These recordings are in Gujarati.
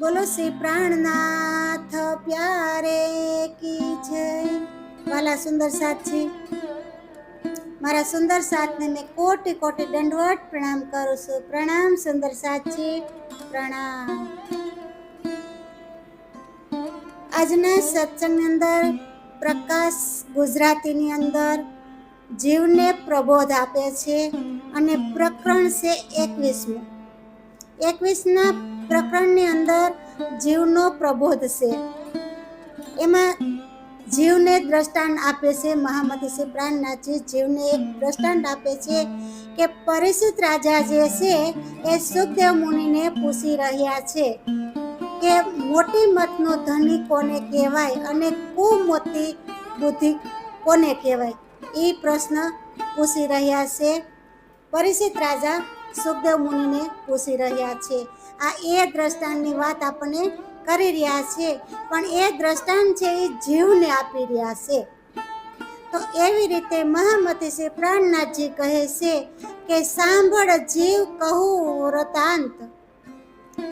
બોલો શ્રી પ્રાણનાથ, પ્યારે કી છે વાલા સુંદર સાથી મારા સુંદર સાથને મેં કોટી કોટી દંડવટ પ્રણામ કરું છું. પ્રણામ સુંદર સાથી પ્રણામ. આજના સત્સંગની અંદર, પ્રકાશ ગુજરાતીની અંદર, જીવને પ્રબોધ આપે છે અને પ્રકરણ છે એકવીસમું. એકવીસના પ્રકરણની અંદર જીવનો પ્રબોધ છે. એમાં જીવને દ્રષ્ટાંત આપે છે મહામતી શ્રી પ્રાણનાથજી. જીવને એક દ્રષ્ટાંત આપે છે કે પરિષિત રાજા જે છે એ સુખદેવ મુનિને પૂછી રહ્યા છે કે મોટી મતનો ધની કોને કહેવાય અને કુમોતી બુદ્ધિ કોને કહેવાય? એ પ્રશ્ન પૂછી રહ્યા છે. પરિષિત રાજા સુખદેવ મુનિને પૂછી રહ્યા છે. આ એ દ્રષ્ટાંતની વાત આપણને કરી રહ્યા છે. પણ એ દ્રષ્ટાંત છે એ જીવને આપી રહ્યા છે. તો એવી રીતે મહામતી શ્રી પ્રાણનાથજી કહે છે કે સાંભળ જીવ કહું રતાંત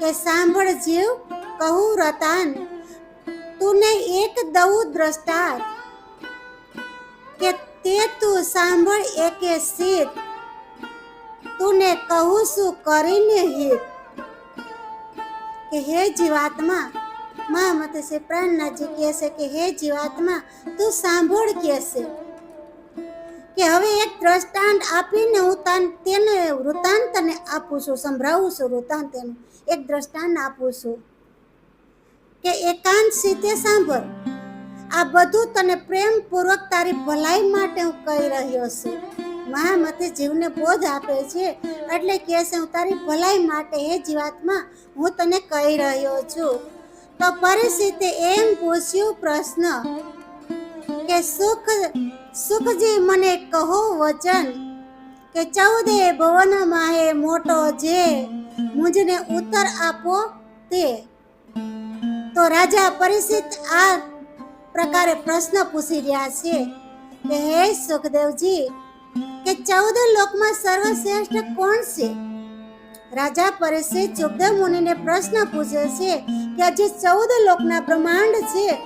કે સાંભળ જીવ કહું રતાંત તુને એક દઉં દ્રષ્ટા કે તે તું સાંભળ એકે સીત તુને કહું છું કરીને હિત. કે હે જીવાત્મા મહામતી શ્રી પ્રાણનાથજી કહે છે કે હે જીવાત્મા, તું સાંભળ કહે છે કે હવે એક દ્રષ્ટાંત આપીને હું તાન તેને વૃતાંત તને આપું છું, સંભળાવું છું વૃતાંત તેનું એક દ્રષ્ટાંત આપું છું. કે એકાંત સીતે સાંભળ. આ બધું તને પ્રેમપૂર્વક તારી ભલાઈ માટે હું કહી રહ્યો છું. મહામતી જીવને બોધ આપે છે. એટલે કહે છે, હું તારી ભલાઈ માટે હે જીવાત્મા હું તને કહી રહ્યો છું. તો પરિસ્થિતિ એમ પૂછ્યું પ્રશ્ન કે, સુખ સુખજી મને કહો વચન કે ચૌદે ભવનમાં હે મોટો જે મુજને ઉત્તર આપો તે? તો રાજા પરિસ્થિત આ પ્રકારે પ્રશ્ન પૂછી રહ્યા છે કે, હે સુખદેવજી કે ચૌદ લોકમાં સર્વશ્રેષ્ઠ કોણ છે? રાજા પરિસ્થિત સુખદેવ મુનિને પ્રશ્ન પૂછે છે કે જે ચૌદ લોકના બ્રહ્માંડ છે.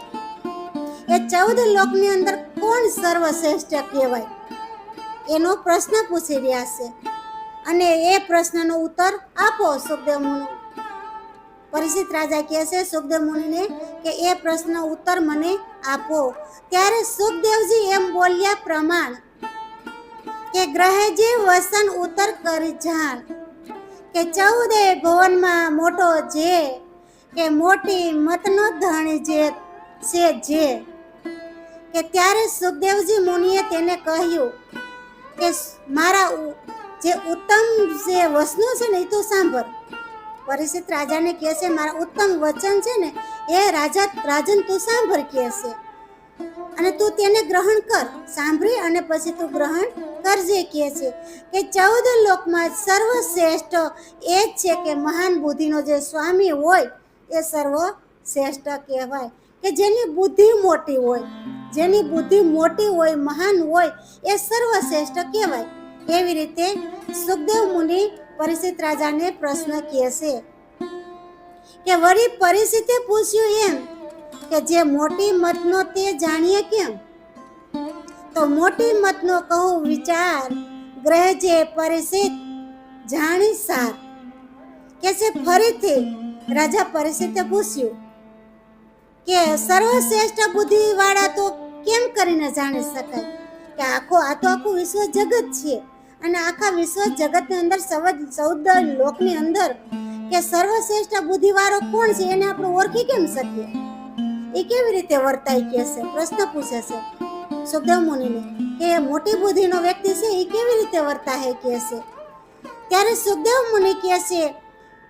એ ચૌદ લોકની અંદર કોણ સર્વશ્રેષ્ઠ કહેવાય? એનો પ્રશ્ન પૂછી રહ્યા છે. અને એ પ્રશ્નનો ઉત્તર આપો સુખદેવ મુનિ. પરિચિત રાજા કહે છે સુખદેવ મુનિને કે એ પ્રશ્ન ઉત્તર મને આપો. ત્યારે સુખદેવજી એમ બોલ્યા પ્રમાણ કે ગ્રહેજી વસન ઉત્તર કરી જાણ કે ચૌદે ભવનમાં મોટો જે, કે મોટી મતનો ધણી જે, છે જે. કે ત્યારે સુખદેવજી મુનિએ તેને કહ્યું કે મારા જે ઉત્તમ જે વસનો છે ને એ તો સાંભળ. પરિચિત રાજાને કહે છે, મારા ઉત્તમ વચન છે ને, એ રાજા, રાજન તું સાંભળ કહે છે. અને તું તેને ગ્રહણ કર, સાંભળી અને પછી તું ગ્રહણ કરજે કહે છે કે ચૌદ લોકમાં સર્વશ્રેષ્ઠ એ જ છે કે મહાન બુદ્ધિનો જે સ્વામી હોય એ સર્વશ્રેષ્ઠ કહેવાય. કે જેની બુદ્ધિ મોટી હોય, જેની બુદ્ધિ મોટી હોય, મહાન હોય એ સર્વશ્રેષ્ઠ કહેવાય. એવી રીતે સુખદેવ મુનિ પરિચિત રાજાને પ્રશ્ન કહે છે કે વળી પરિસ્થિતિ પૂછ્યું એમ કે જે મોટી મતનો તે જાણીએ કેમ? તો મોટી મતનો કહું વિચાર ગ્રહ જે પરિચિત જાણી સાર. કે છે ફરીથી રાજા પરિસ્થિતિ પૂછ્યું કે સર્વશ્રેષ્ઠ બુદ્ધિ વાળા તો કેમ કરીને જાણી શકાય? કે આખો આ તો આખું વિશ્વ જગત છે અને આખા વિશ્વ જગતની અંદર ચૌદ લોકની અંદર કે સર્વશ્રેષ્ઠ બુદ્ધિવાળો કોણ છે એને આપણે ઓળખી કેમ શકીએ? એ કેવી રીતે વર્તાય કે છે પ્રશ્ન પૂછે છે. સુખદેવ કે મોટી બુદ્ધિનો વ્યક્તિ છે એ કેવી રીતે વર્તાય કે છે ત્યારે સુખદેવ મુનિ કહે છે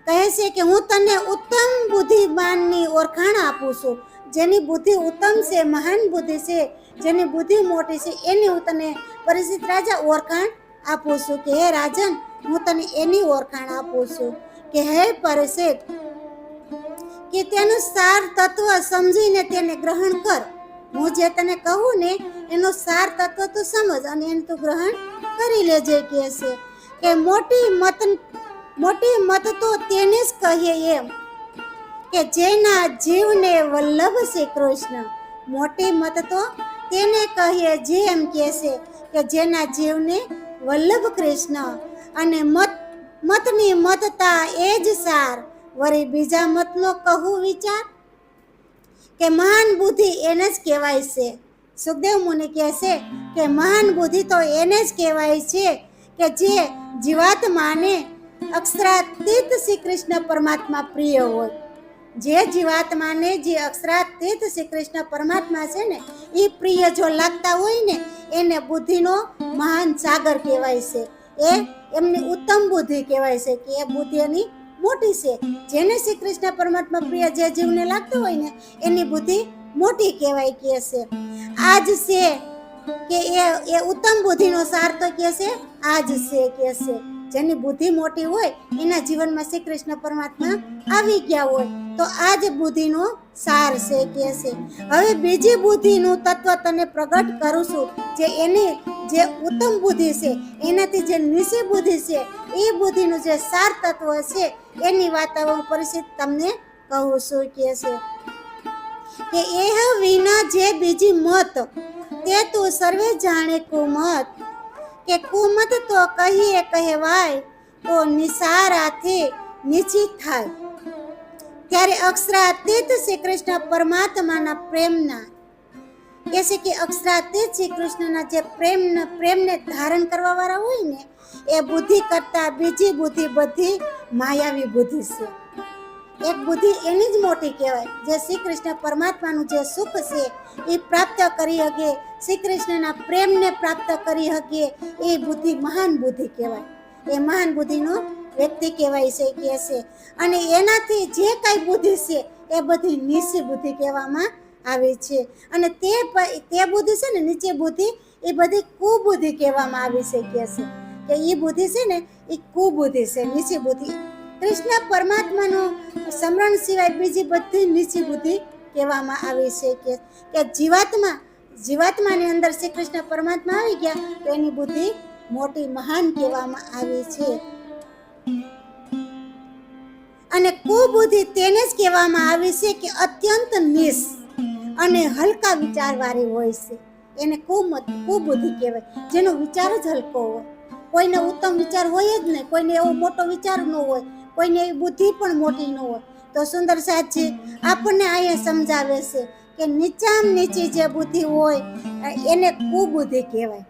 કહે છે કે હું તને ઉત્તમ બુદ્ધિમાનની ઓળખાણ આપું છું. જેની બુદ્ધિ ઉત્તમ છે, મહાન બુદ્ધિ છે, જેની બુદ્ધિ મોટી છે, એની હું તને પરિચિત રાજા ઓળખાણ આપું છું. કે હે રાજન, હું તને એની ઓળખાણ આપું છું. કે હે પરિચિત, કે તેનું સાર તત્વ સમજીને તેને ગ્રહણ કર. હું જે તને કહું ને એનું સાર તત્વ તો સમજ અને એને તો ગ્રહણ કરી લેજે કે છે. કે મોટી મત મોટી મત તો તેને જ કહીએ એમ. કે જેના જીવને વલ્લભ શ્રી કૃષ્ણ, મોટી મત તો તેને કહીએ જે એમ કહેશે કે જેના જીવને વલ્લભ કૃષ્ણ અને મત, મતની મતતા એ જ સાર. વળી બીજા મતનો કહું વિચાર? કે મહાન બુદ્ધિ એને જ કહેવાય છે. સુખદેવ મુનિ કહે છે કે મહાન બુદ્ધિ તો એને જ કહેવાય છે કે જે જીવાત્માને અક્ષરાતીત શ્રી કૃષ્ણ પરમાત્મા પ્રિય હોય. જે જીવાત્માને જે અક્ષરાતીત શ્રી કૃષ્ણ પરમાત્મા છે ને, એ પ્રિય જો લાગતા હોય ને, એને બુદ્ધિનો મહાન સાગર કહેવાય છે. એ એમની ઉત્તમ બુદ્ધિ કહેવાય છે કે એ બુદ્ધિ એની મોટી છે. જેને શ્રી કૃષ્ણ પરમાત્મા પ્રિય જે જીવને લાગતો હોય ને, એની બુદ્ધિ મોટી કહેવાય કે છે. આજ છે કે એ એ ઉત્તમ બુદ્ધિનો સાર તો કે છે, આજ છે કે છે. જેની બુદ્ધિ મોટી હોય, એના જીવનમાં શ્રી કૃષ્ણ પરમાત્મા આવી ગયા હોય, તો આ જ બુદ્ધિનો સાર છે કે છે. હવે બીજી બુદ્ધિનું તત્વ તને પ્રગટ કરું છું, જે એની જે ઉત્તમ બુદ્ધિ છે, એનાથી જે નીચી બુદ્ધિ છે, એ બુદ્ધિનું જે સાર તત્વ છે, એની વાત હવે હું પરિસ્થિત તમને કહું છું કે છે. કે એહ વિના જે બીજી મત, તે તું સર્વે જાણે કુમત. કે કુમત તો કહીએ કહેવાય, તો નિસારાથી નિશ્ચિત થાય. ત્યારે અક્ષરાતીત શ્રી કૃષ્ણ પરમાત્માના પ્રેમના કે છે કે અક્ષરાતીત શ્રી કૃષ્ણના જે પ્રેમ પ્રેમને ધારણ કરવા વાળા હોય ને, એ બુદ્ધિ કરતા બીજી બુદ્ધિ બધી માયાવી બુદ્ધિ છે. એક બુદ્ધિ એની જ મોટી કહેવાય. જે શ્રી કૃષ્ણ પરમાત્માનું જે સુખ છે, એ પ્રાપ્ત કરી શકે શ્રી કૃષ્ણના પ્રેમને પ્રાપ્ત કરી શકીએ એ બુદ્ધિ મહાન બુદ્ધિ કહેવાય. એ મહાન બુદ્ધિનો વ્યક્તિ કહેવાય છે, કહે છે. અને એનાથી જે કાંઈ બુદ્ધિ છે, એ બધી નીચી બુદ્ધિ કહેવામાં આવે છે. અને તે તે બુદ્ધિ છે ને, નીચે બુદ્ધિ, એ બધી કુબુદ્ધિ કહેવામાં આવી છે કે છે. કે એ બુદ્ધિ છે ને એ કુબુદ્ધિ છે, નીચી બુદ્ધિ. કૃષ્ણ પરમાત્માનું સ્મરણ સિવાય બીજી બધી નીચી બુદ્ધિ કહેવામાં આવી છે કે કે જીવાત્મા, જીવાત્માની અંદર શ્રી કૃષ્ણ પરમાત્મા આવી ગયા, તો એની બુદ્ધિ મોટી મહાન કહેવામાં આવી છે. અને કુબુદ્ધિ તેને જ કહેવામાં આવી છે કે અત્યંત નિસ અને હલકા વિચારવાળી હોય છે. એને કુમત કુબુદ્ધિ કહેવાય. જેનો વિચાર જ હલકો હોય. કોઈને ઉત્તમ વિચાર હોય જ નહીં. કોઈને એવો મોટો વિચાર ન હોય. કોઈને એવી બુદ્ધિ પણ મોટી ન હોય. તો સુંદર સાચી આપણને અહીંયા સમજાવે છે કે નીચામ નીચી જે બુદ્ધિ હોય એને કુબુદ્ધિ કહેવાય.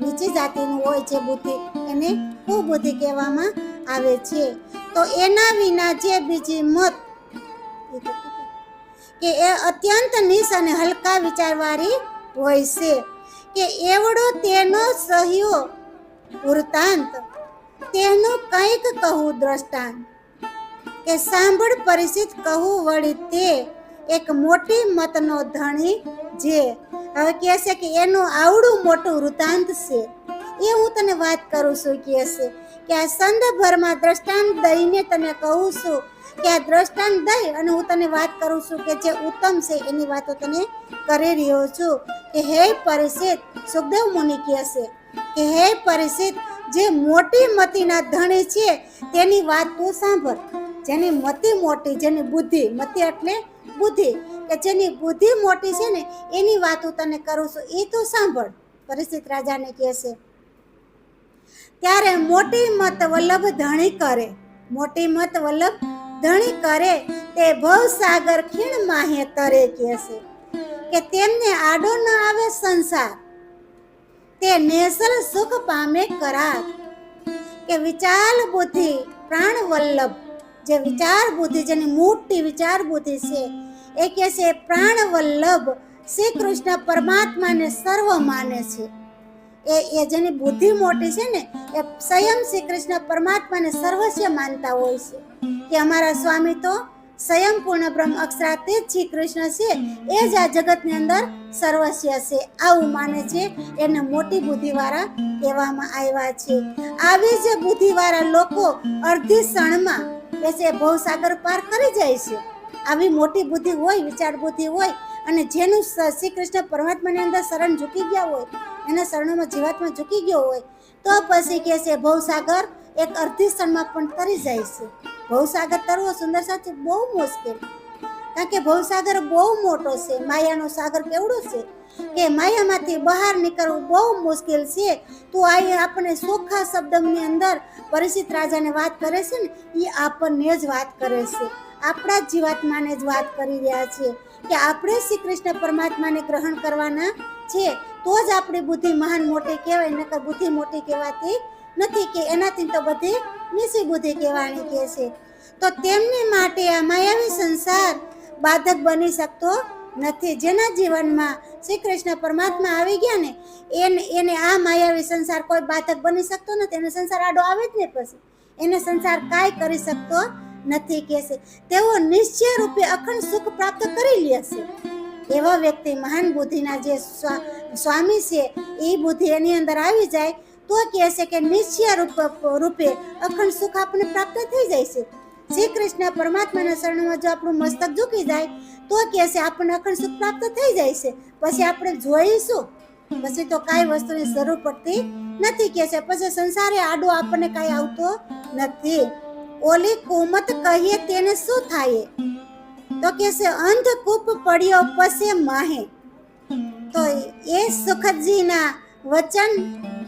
નીચી જાતિનું હોય જે બુદ્ધિ એને કુબુદ્ધિ કહેવામાં આવે છે. તો એના વિના જે બીજી મત. કે એ અત્યંત નિસ અને હલકા વિચારવાળી હોય છે કે એવડો તેનો સહયો વૃતાંત તેનું કંઈક કહું દ્રષ્ટાંત. કે સાંભળ પરિચિત કહું વળી તે એક મોટી મતનો ધણી જે. હવે કહે છે કે એનું આવડું મોટું વૃતાંત છે. એ હું તને વાત કરું છું કહે છે કે આ સંદર્ભરમાં દ્રષ્ટાંત દઈને તને કહું છું કે આ દ્રષ્ટાંત દઈ અને હું તને વાત કરું છું કે જે ઉત્તમ છે એની વાતો તને કરી રહ્યો છું. કે હે પરિચિત, સુખદેવ મુનિ કહે છે કે હે પરિચિત જે મોટી મતીના ધણી છે, તેની વાત તું સાંભળ. જેની મતી મોટી, જેની બુદ્ધિ, મતિ એટલે બુદ્ધિ, કે જેની બુદ્ધિ મોટી છે ને, એની વાત હું તને કરું છું એ તું સાંભળ. પરિસ્થિત રાજાને કહે છે ત્યારે મોટી મત વલ્લભ ધણી કરે. મોટી મત વલ્લભ ધણી કરે તે ભવસાગર ખીણ માહે તરે કહે છે કે તેમને આડો ન આવે સંસાર. તે નેસર સુખ પામે કરાર. કે વિચાર બુદ્ધિ પ્રાણ વલ્લભ. જે વિચાર બુદ્ધિ, જેની મોટી વિચાર બુદ્ધિ છે, એ કે છે પ્રાણ વલ્લભ શ્રી કૃષ્ણ પરમાત્માને સર્વ માને છે. એ એ જેની બુદ્ધિ મોટી છે ને, એ સ્વયં શ્રી કૃષ્ણ પરમાત્માને સર્વસ્ય માનતા હોય છે. કે અમારા સ્વામી તો સ્વયં પૂર્ણ બ્રહ્મ અક્ષરાતીત શ્રી કૃષ્ણ છે. એ જ આ જગતની અંદર સર્વસ્ય છે. આવું માને છે એને મોટી બુદ્ધિવાળા કહેવામાં આવ્યા છે. આવી જ બુદ્ધિવાળા લોકો અડધી ક્ષણમાં કે છે ભવસાગર પાર કરી જાય છે. આવી મોટી બુદ્ધિ હોય, વિચાર બુદ્ધિ હોય અને જેનું શ્રી કૃષ્ણ પરમાત્માની અંદર શરણ ઝૂકી ગયા હોય, એના શરણોમાં જીવાત્મા ઝૂકી ગયો હોય, તો પછી કે છે ભવસાગર એક અડધી ક્ષણમાં પણ તરી જાય છે. ભવસાગર તરવો સુંદર સાચે બહુ મુશ્કેલ. કારણ કે ભવસાગર બહુ મોટો છે, માયાનો સાગર કેવડો છે? કે માયામાંથી બહાર નીકળવું બહુ મુશ્કેલ છે. તો આ આપણે ચોખ્ખા શબ્દની અંદર પરિચિત રાજાને વાત કરે છે ને એ આપણને જ વાત કરે છે. આપણા જ જીવાત્માને જ વાત કરી રહ્યા છે કે આપણે શ્રી કૃષ્ણ પરમાત્માને ગ્રહણ કરવાના છે, તો જ આપણી બુદ્ધિ મહાન મોટી કહેવાય, નકર બુદ્ધિ મોટી કહેવાતી નથી કે એનાથી તો બધી નીચી બુદ્ધિ કહેવાની કહે છે. તો તેમની માટે આ માયાવી સંસાર બાધક બની શકતો નથી. જેના જીવનમાં શ્રી કૃષ્ણ પરમાત્મા આવી ગયા ને, એને એને આ માયાવી સંસાર કોઈ બાધક બની શકતો નથી. એને સંસાર આડો આવે જ ને પછી. એને સંસાર કાંઈ કરી શકતો નથી કે છે. તેઓ નિશ્ચય રૂપે અખંડ સુખ પ્રાપ્ત કરી લેશે એવા વ્યક્તિ મહાન બુદ્ધિના જે સ્વામી છે, એ બુદ્ધિ એની અંદર આવી જાય તો કહે છે કે નિશ્ચય રૂપ રૂપે અખંડ સુખ આપણને પ્રાપ્ત થઈ જાય છે. શ્રી કૃષ્ણ પરમાત્માના શરણમાં જો આપણું મસ્તક ઝૂકી જાય, તો કહે છે આપણને અખંડ સુખ પ્રાપ્ત થઈ જાય છે. પછી આપણે જોઈશું. પછી તો કાંઈ વસ્તુની જરૂર પડતી નથી. કે છે, પછી સંસારે આડો આપણને કાંઈ આવતો નથી. ઓલી કુમત કહીએ તેને શું થાય? તો કે છે અંધકૂપ પડ્યો પસે માહે. તો એ સુખદજીના વચન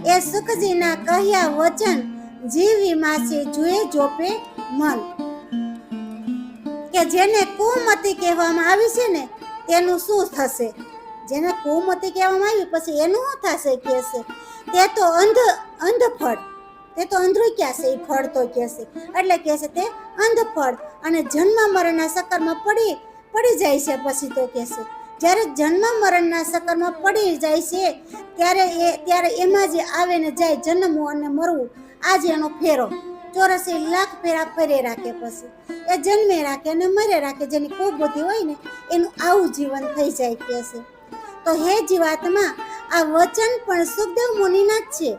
એ સુખજીના કહ્યા વચન જીવી છે જુએ જોપે મન. કે જેને કુમતી કહેવામાં આવી છે ને, તેનું શું થશે? જેને કુમતી કહેવામાં આવી, પછી એનું શું થશે કે છે? તે તો અંધ અંધ ફળ તે તો અંધરું ક્યાં છે? એ ફળ તો કહેશે એટલે કહે છે તે અંધ ફળ અને જન્મ મરણના સકરમાં પડી પડી જાય છે, પછી તો કે છે. જ્યારે જન્મ મરણના સકરમાં પડી જાય છે, ત્યારે એ ત્યારે એમાં જે આવે ને જાય જન્મવું અને મરવું. આ જ એનો ફેરો. ચોરસી લાખ ફેરા ફરે રાખે પછી. એ જન્મે રાખે અને મરે રાખે, જેની ખૂબ બુદ્ધિ હોય ને, એનું આવું જીવન થઈ જાય કે છે. તો હે જીવાત્મા, આ વચન પણ સુખદેવ મુનિના જ છે.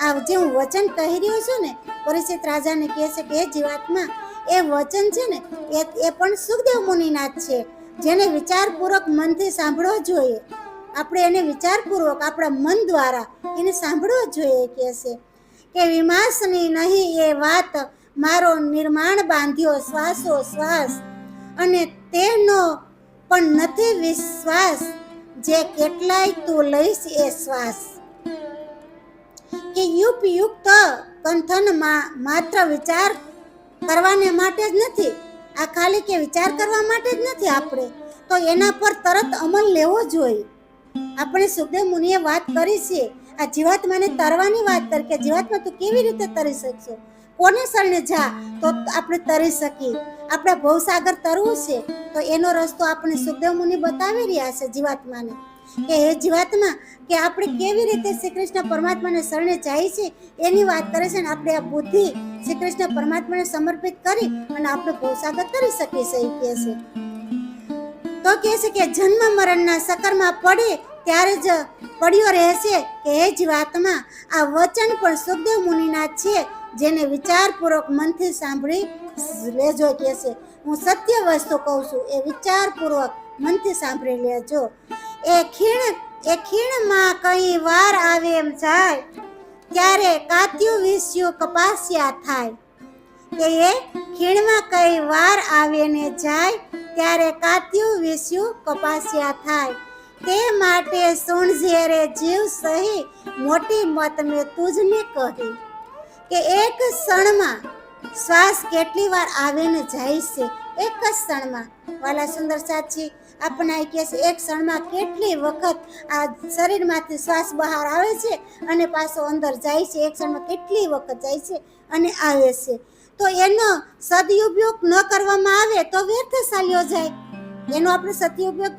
આ જે હું વચન કહી રહ્યો છું ને પરિચિત રાજાને કહે છે કે હે જીવાત્મા, એ વચન છે ને, એ એ પણ સુખદેવ મુનિના જ છે. જેને વિચારપૂર્વક મનથી સાંભળવો જોઈએ. આપણે એને વિચારપૂર્વક આપણા મન દ્વારા એને સાંભળવો જોઈએ કે છે કે વિમાસની નહીં એ વાત મારો નિર્માણ બાંધ્યો શ્વાસો શ્વાસ અને તેનો પણ નથી વિશ્વાસ જે કેટલાય તું લઈશ એ શ્વાસ. કે યુપયુક્ત કંથનમાં માત્ર વિચાર કરવાને માટે જ નથી આ ખાલી કે વિચાર કરવા માટે જ નથી આપણે. તો એના પર તરત અમલ લેવો જોઈએ. આપણે સુખદેવ મુનિએ વાત કરી છે. આ જીવાત્માને તરવાની વાત કરી કે જીવાત્મા તું કેવી રીતે તરી શકશો? કોને શરણે જા? તો આપણે તરી શકીએ. આપણે ભવસાગર તરવું છે. તો એનો રસ્તો આપણે સુખદેવ મુનિ બતાવી રહ્યા છે જીવાત્માને. કે એ જીવાત્મા કે આપણે કેવી રીતે શ્રી કૃષ્ણ પરમાત્માને શરણે જાય છે, એની વાત કરે છે અને આપણે આ બુદ્ધિ શ્રી કૃષ્ણ પરમાત્માને સમર્પિત કરી અને આપણે ભવસાગર કરી શકીએ છીએ એ કહે છે. તો કહે છે કે જન્મ મરણના સકરમાં પડે ત્યારે જ પડ્યો રહેશે કે હે જીવાત્મા આ વચન પણ સુખદેવ મુનિના છે, જેને વિચારપૂર્વક મનથી સાંભળી લેજો કે છે. હું સત્ય વસ્તુ કહું છું, એ વિચારપૂર્વક મનથી સાંભળી લેજો. એ ખીણ, એ ખીણમાં કઈ વાર આવે એમ જાય, ત્યારે કાત્યું વિસ્યું કપાસિયા થાય. કે એ ખીણમાં કઈ વાર આવે ને જાય, ત્યારે કાત્યું વિસ્યું કપાસિયા થાય. તે માટે સુણ ઝેરે જીવ સહી મોટી મત મેં તુજને કહી, કે એક ક્ષણમાં શ્વાસ કેટલી વાર આવે ને જાય છે, એક જ ક્ષણમાં. વાલા સુંદર સાચી આપણને કહે છે, એક ક્ષણમાં કેટલી વખત આ શરીરમાંથી શ્વાસ બહાર આવે છે અને પાછો અંદર જાય છે, એક ક્ષણમાં કેટલી વખત જાય છે અને આવે છે. તો એનો સદુપયોગ ન કરવામાં આવે તો વ્યર્થ ચાલ્યો જાય. એનો આપણે સદુપયોગ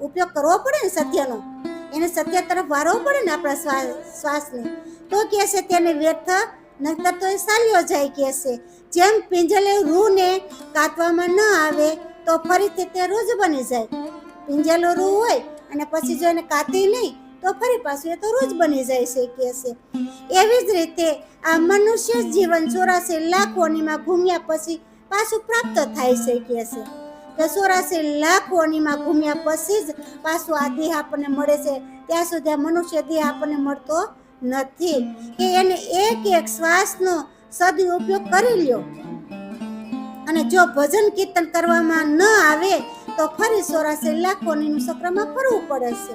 ઉપયોગ કરવો પડે ને સત્યનો? એને સત્ય તરફ વારવો પડે ને આપણા શ્વાસ શ્વાસને? તો કહે છે તેને વ્યર્થ, નહીતર તો એ ચાલ્યો જાય કહે છે. જેમ પિંજલે રૂને કાતવામાં ન આવે તો ફરીથી તે રોજ બની જાય. પિંજેલો રૂ હોય અને પછી જો એને કાતી નહીં, તો ફરી પાછું એ તો રોજ બની જાય છે કે છે. એવી જ રીતે આ મનુષ્ય જીવન ચોરાસી લાખ યોનીમાં ઘૂમ્યા પછી પાછું પ્રાપ્ત થાય છે કે છે. તો ચોરાસી લાખ યોનીમાં ઘૂમ્યા પછી જ પાછું આ દેહ આપણને મળે છે. ત્યાં સુધી આ મનુષ્ય દેહ આપણને મળતો નથી. કે એને એક એક શ્વાસનો સદુપયોગ કરી લ્યો. અને જો ભજન કીર્તન કરવામાં ન આવે, તો ફરી સોરાશે લાખોની ચક્રમાં ફરવું પડે છે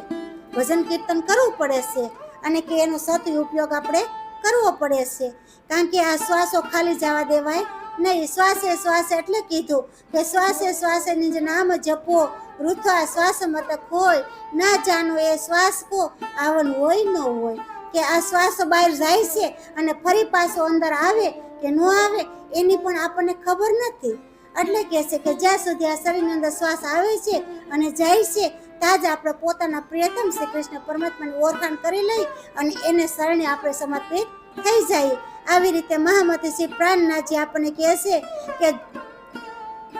ભજન કીર્તન કરવું પડે છે અને કે એનો સત ઉપયોગ આપણે કરવો પડે છે કારણ કે આ શ્વાસો ખાલી જવા દેવાય નહીં. શ્વાસે શ્વાસે એટલે કીધું કે શ્વાસે શ્વાસે જ નામ જપો. વૃથા શ્વાસ મતક હોય, ના જાનો એ શ્વાસ કો, આવન હોય ન હોય. કે આ શ્વાસ બહાર જાય છે અને ફરી પાછો અંદર આવે કે ન આવે, એની પણ આપણને ખબર નથી. એટલે કહે છે કે જ્યાં સુધી આ શરીરની અંદર શ્વાસ આવે છે અને જાય છે, ત્યાં જ આપણે પોતાના પ્રિયતમ શ્રી કૃષ્ણ પરમાત્માની ઓળખાણ કરી લઈ અને એને શરણે આપણે સમર્પિત થઈ જાય આવી રીતે મહામતી શ્રી પ્રાણનાથજી આપણને કહે છે કે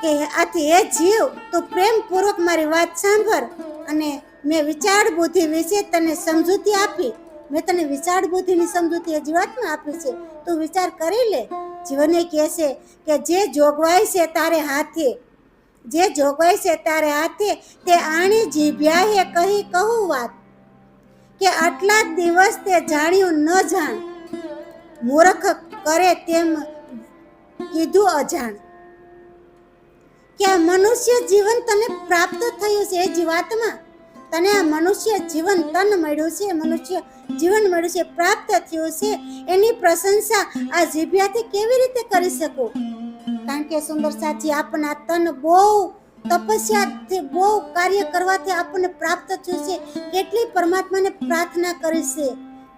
કે આથી હે જીવ, તું પ્રેમપૂર્વક મારી વાત સાંભળ અને મેં વિચાર બુદ્ધિ વિશે તને સમજૂતી આપી. મેં તને વિચાર બુદ્ધિની સમજૂતી એ જીવાતમાં આપી છે. તું વિચાર કરી લે. જીવને કહેશે કે જે જોગવાઈ છે તારે હાથે, જે જોગવાઈ છે તારે હાથે, તે આણી જીભ્યા કહી કહું વાત. કે આટલા દિવસ તે જાણ્યું ન જાણ. મૂર્ખ કરે તેમ કીધું અજાણ. કે આ મનુષ્ય જીવન તને પ્રાપ્ત થયું છે એ જીવાતમાં? તને આ મનુષ્ય જીવન તન મળ્યું છે, મનુષ્ય જીવન મળ્યું છે, પ્રાપ્ત થયું છે, એની પ્રશંસા આ જીભ્યાથી કેવી રીતે કરી શકું? કારણ કે સુંદર સાચી આપણા તન બહુ તપસ્યાથી, બહુ કાર્ય કરવાથી આપણને પ્રાપ્ત થયું છે, કેટલી પરમાત્માને પ્રાર્થના કરી છે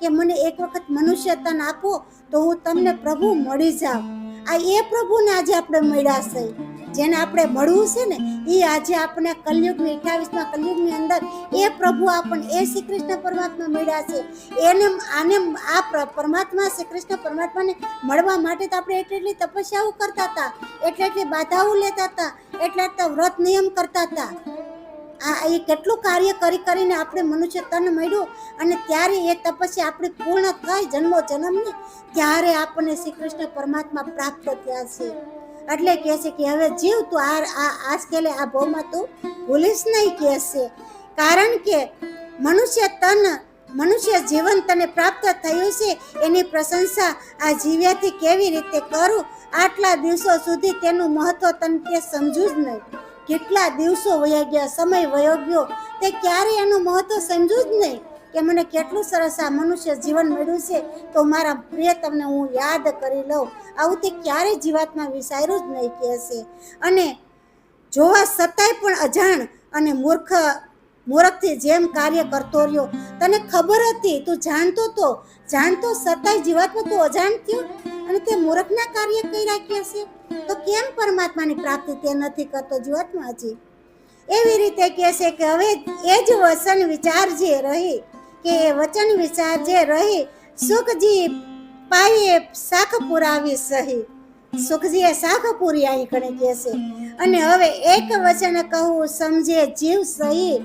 કે મને એક વખત મનુષ્ય તન આપો, તો હું તમને પ્રભુ મળી જાઉં. આ એ પ્રભુને આજે આપણે મળ્યા છે. જેને આપણે મળવું છે ને, એ આજે આપણે કલયુગની અઠાવીસમાં કલયુગની અંદર એ પ્રભુ આપણને, એ શ્રી કૃષ્ણ પરમાત્મા મળ્યા છે. એને, આને આ પરમાત્મા શ્રી કૃષ્ણ પરમાત્માને મળવા માટે તો આપણે એટલી એટલી તપસ્યાઓ કરતા હતા, એટલી એટલી બાધાઓ લેતા હતા, એટલા એટલા વ્રત નિયમ કરતા હતા. આ એ કેટલું કાર્ય કરી કરીને આપણે મનુષ્ય તન મળ્યું અને ત્યારે એ તપસ્યા આપણી પૂર્ણ થાય જન્મો જન્મની, ત્યારે આપણને શ્રી કૃષ્ણ પરમાત્મા પ્રાપ્ત થયા છે. એટલે કહે છે કે હવે જીવ તું આ આ આજકેલે આ ભાવમાં તું ભૂલીશ નહીં કહે છે. કારણ કે મનુષ્ય તન મનુષ્ય જીવન તને પ્રાપ્ત થયું છે, એની પ્રશંસા આ જીવ્યાથી કેવી રીતે કરું? આટલા દિવસો સુધી તેનું મહત્વ તને તે સમજ્યું જ નહીં. કેટલા દિવસો વયા ગયા, સમય વયો ગયો, તે ક્યારે એનું મહત્વ સમજ્યું જ નહીં કે મને કેટલું સરસ આ મનુષ્ય જીવન મળ્યું છે, તો મારા પ્રિય તમને હું યાદ કરી લઉં. આવું તે ક્યારેય જીવાતમાં વિચાર્યું જ નહીં કે છે અને જોવા છતાંય પણ અજાણ અને મૂર્ખ, મૂર્ખથી જેમ કાર્ય કરતો રહ્યો. તને ખબર હતી? તું જાણતો તો? જાણતો છતાંય જીવાતમાં તું અજાણ થયો? અને તે મૂર્ખના કાર્ય કર્યા છે તો કેમ પરમાત્માની પ્રાપ્તિ તે નથી કરતો જીવાતમાં એવી રીતે કહે છે કે હવે એ જ વચન વિચાર જે રહી, કે એ વચન વિચાર જે રહી, સુખજી પાયે શાખ પુરાવી સહી. સુખજીએ શાખ પૂરી અહીં કણે કહે છે. અને હવે એક વચન કહું, સમજે જીવ સહી,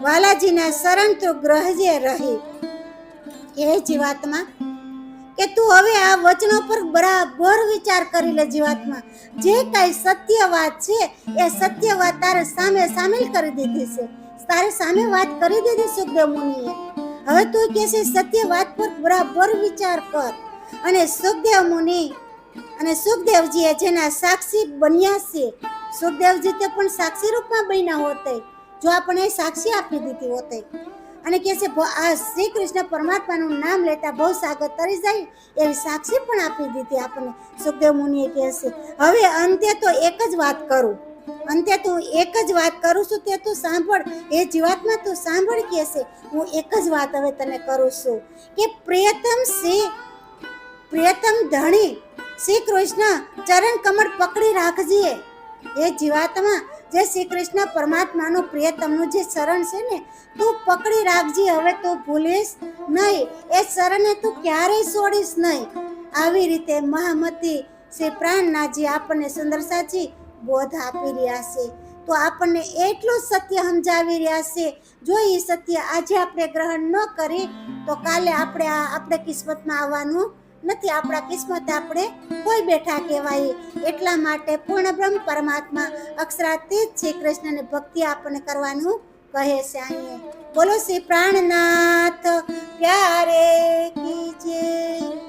વાલાજીના શરણ તો ગ્રહજે રહી. એ જીવાતમાં કે તું હવે આ વચનો પર બરાબર વિચાર કરી લે જીવાતમાં જે કાંઈ સત્ય વાત છે, એ સત્ય વાત તારે સામે સામેલ કરી દીધી છે. તારે સામે વાત કરી દીધી સુખદેવ મુનિએ હવે તું કે છે, સત્ય વાત પર બરાબર વિચાર કર. અને સુખદેવ મુનિ અને સુખદેવજીએ જેના સાક્ષી બન્યા છે, સુખદેવજી તે પણ સાક્ષી રૂપમાં બન્યા હોતે. જો આપણે સાક્ષી આપી દીધી હોતે. અને કહે છે આ શ્રી કૃષ્ણ પરમાત્માનું નામ લેતા બહુ સાગર તરી જાય એવી સાક્ષી પણ આપી દીધી આપણને. સુખદેવ મુનિએ કહે છે, હવે અંતે તો એક જ વાત કરું. અંતે તું એક જ વાત કરું છું તે તું સાંભળ. એ જીવાતમાં તું સાંભળ કે છે, હું એક જ વાત હવે તને કરું છું કે પ્રિયતમ શ્રી પ્રિયતમ ધણી શ્રી કૃષ્ણ ચરણ કમળ પકડી રાખજે. એ જીવાતમાં જે શ્રી કૃષ્ણ પરમાત્માનું પ્રિયતમનું જે શરણ છે ને, તું પકડી રાખજે, હવે તું ભૂલીશ નહીં. એ શરણને તું ક્યારેય છોડીશ નહીં. આવી રીતે મહામતી શ્રી પ્રાણનાથજી આપણને સુંદર સાચી બોધ આપી રહ્યા છે. તો આપણને એટલું સત્ય સમજાવી રહ્યા છે. જો એ સત્ય આજે આપણે ગ્રહણ ન કરી, તો કાલે આપણે આપણે કિસ્મતમાં આવવાનું નથી, આપણા કિસ્મત આપણે કોઈ બેઠા કહેવાય. એટલા માટે પૂર્ણ બ્રહ્મ પરમાત્મા અક્ષરાતીત શ્રી કૃષ્ણને ભક્તિ આપણને કરવાનું કહે છે અહીંયા. બોલો શ્રી પ્રાણનાથ, પ્યારે કી જય